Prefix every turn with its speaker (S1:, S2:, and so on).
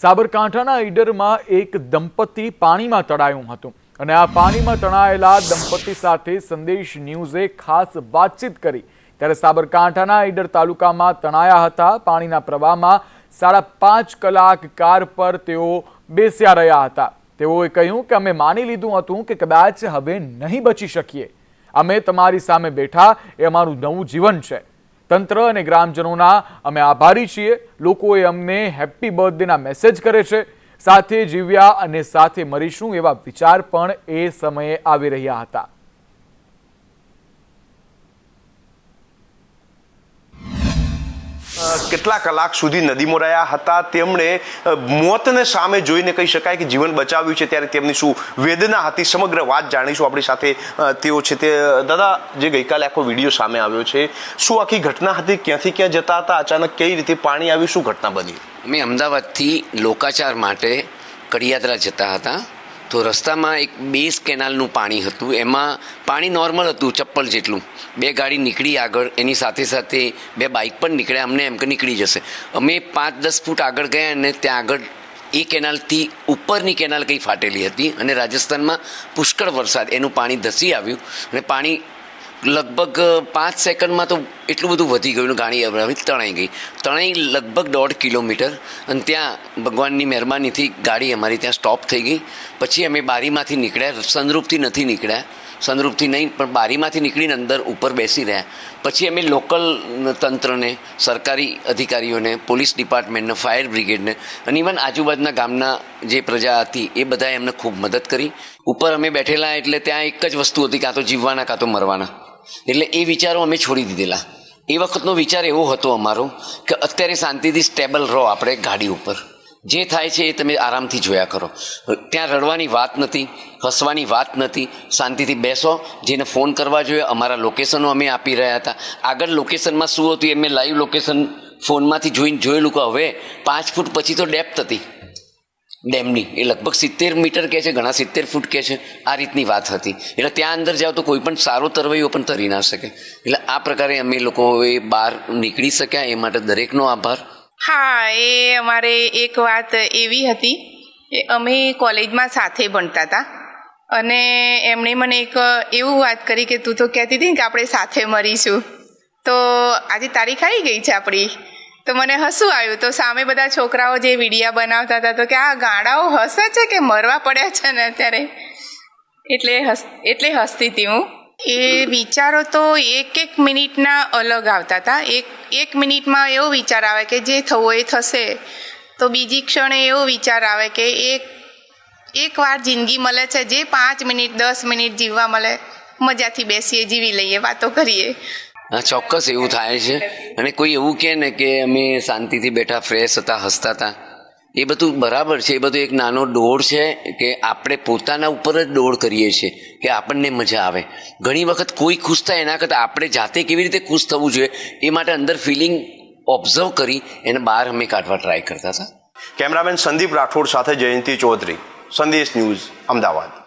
S1: સાબરકાંઠાના ઈડરમાં એક દંપતી પાણીમાં તણાયું હતું. અને આ પાણીમાં તણાયેલા દંપતી સાથે સંદેશ ન્યૂઝે ખાસ વાતચીત કરી. ત્યારે સાબરકાંઠાના ઈડર તાલુકામાં તણાયા હતા. પાણીના પ્રવાહમાં સાડા પાંચ કલાક કાર પર તેઓ બેસ્યા રહ્યા હતા. તેઓએ કહ્યું કે અમે માની લીધું હતું કે કદાચ હવે નહીં બચી શકીએ. અમે તમારી સામે બેઠા, એ અમારું નવું જીવન છે. તંત્ર અને ગ્રામજનોના અમે આભારી છીએ. લોકોએ અમને હેપી બર્થડેના મેસેજ કરે છે. સાથે જીવ્યા અને સાથે મરીશું એવા વિચાર પણ એ સમયે આવી રહ્યા હતા.
S2: કેટલા કલાક સુધી નદીમાં રહ્યા હતા, તેમણે મોતને સામે જોઈને કહી શકાય કે જીવન બચાવ્યું છે, ત્યારે તેમની શું વેદના હતી, સમગ્ર વાત જાણીશું આપણી સાથે તેઓ છે તે દાદા, જે ગઈકાલે આખો વીડિયો સામે આવ્યો છે, શું આખી ઘટના હતી, ક્યાંથી ક્યાં જતા હતા, અચાનક કઈ રીતે પાણી આવ્યું, શું ઘટના બની?
S3: અમે અમદાવાદથી લોકાચાર માટે કડિયાદરા જતા હતા. તો રસ્તામાં એક બેસ કેનાલનું પાણી હતું. એમાં પાણી નોર્મલ હતું, ચપ્પલ જેટલું. બે ગાડી નીકળી આગળ, એની સાથે સાથે બે બાઇક પણ નીકળ્યા. અમને એમ કે નીકળી જશે. અમે પાંચ, દસ ફૂટ આગળ ગયા અને ત્યાં આગળ એ કેનાલથી ઉપરની કેનાલ કંઈ ફાટેલી હતી અને રાજસ્થાનમાં પુષ્કળ વરસાદ. એનું પાણી ધસી આવ્યું અને પાણી લગભગ પાંચ સેકન્ડમાં તો એટલું બધું વધી ગયું ગાડી હવે તણાઈ ગઈ. તણાઈ લગભગ દોઢ કિલોમીટર અને ત્યાં ભગવાનની મહેરબાનીથી ગાડી અમારી ત્યાં સ્ટોપ થઈ ગઈ. પછી અમે બારીમાંથી નીકળ્યા સનરૂપથી નથી નીકળ્યા. સનરૂપથી નહીં, પણ બારીમાંથી નીકળીને અંદર ઉપર બેસી રહ્યા. પછી અમે લોકલ તંત્રને, સરકારી અધિકારીઓને, પોલીસ ડિપાર્ટમેન્ટને ફાયર બ્રિગેડને અને ઇવન આજુબાજુના ગામના જે પ્રજા હતી એ બધાએ અમને ખૂબ મદદ કરી. ઉપર અમે બેઠેલા એટલે ત્યાં એક જ વસ્તુ હતી કાં તો જીવવાના, કાં તો મરવાના. એટલે એ વિચારો અમે છોડી દીધેલા. એ વખતનો વિચાર એવો હતો અમારો કે અત્યારે શાંતિથી સ્ટેબલ રહો આપણે ગાડી ઉપર. જે થાય છે એ તમે આરામથી જોયા કરો. ત્યાં રડવાની વાત નથી, હસવાની વાત નથી, શાંતિથી બેસો, જેને ફોન કરવા જોઈએ અમારા લોકેશનો અમે આપી રહ્યા હતા. આગળ લોકેશનમાં શું હતું એ મેં લાઈવ લોકેશન ફોનમાંથી જોઈને જોયેલું કે હવે પાંચ ફૂટ પછી તો ડેપ્થ હતી. ડેમની. એ લગભગ સિત્તેર મીટર કે છે, ઘણા સિત્તેર ફૂટ કે છે. આ રીતની વાત હતી. એટલે ત્યાં અંદર જાઓ તો કોઈ પણ સારો તરવૈયો પણ તરી ના શકે. એટલે આ પ્રકારે અમે લોકો એ બહાર નીકળી શક્યા. એ માટે દરેકનો આભાર.
S4: હા, એ અમારે એક વાત એવી હતી. કે અમે કોલેજમાં સાથે ભણતા હતા. અને એમણે મને એક એવું વાત કરી કે તું તો કહેતી હતી કે આપણે સાથે મરીશું. તો આજે તારીખ આવી ગઈ છે આપણી. તો મને હસવું આવ્યું. તો સામે બધા છોકરાઓ જે વિડીયા બનાવતા હતા, તો કે આ ગાડાઓ હસે છે કે મરવા પડ્યા છે ને અત્યારે? એટલે હસ, એટલે હસતી હતી હું. એ વિચારો તો એક એક મિનિટના અલગ આવતા હતા. એક એક મિનિટમાં એવો વિચાર આવે કે જે થવું એ થશે. તો બીજી ક્ષણે એવો વિચાર આવે કે એક એક વાર જિંદગી મળે છે, જે પાંચ મિનિટ, દસ મિનિટ જીવવા મળે, મજાથી બેસીએ, જીવી લઈએ, વાતો કરીએ.
S3: હા, ચોક્કસ એવું થાય છે. અને કોઈ એવું કહે ને કે અમે શાંતિથી બેઠા ફ્રેશ હતા, હસતા હતા. એ બધું બરાબર છે. એ બધું એક નાનો દોડ છે કે આપણે પોતાના ઉપર જ દોડ કરીએ છીએ કે આપણને મજા આવે. ઘણી વખત કોઈ ખુશ થાય એના કરતાં આપણે જાતે કેવી રીતે ખુશ થવું જોઈએ એ માટે અંદર ફિલિંગ ઓબ્ઝર્વ કરી એને બહાર અમે કાઢવા ટ્રાય કરતા હતા.
S2: કેમેરામેન સંદીપ રાઠોડ સાથે જયંતિ ચૌધરી, સંદેશ ન્યૂઝ, અમદાવાદ.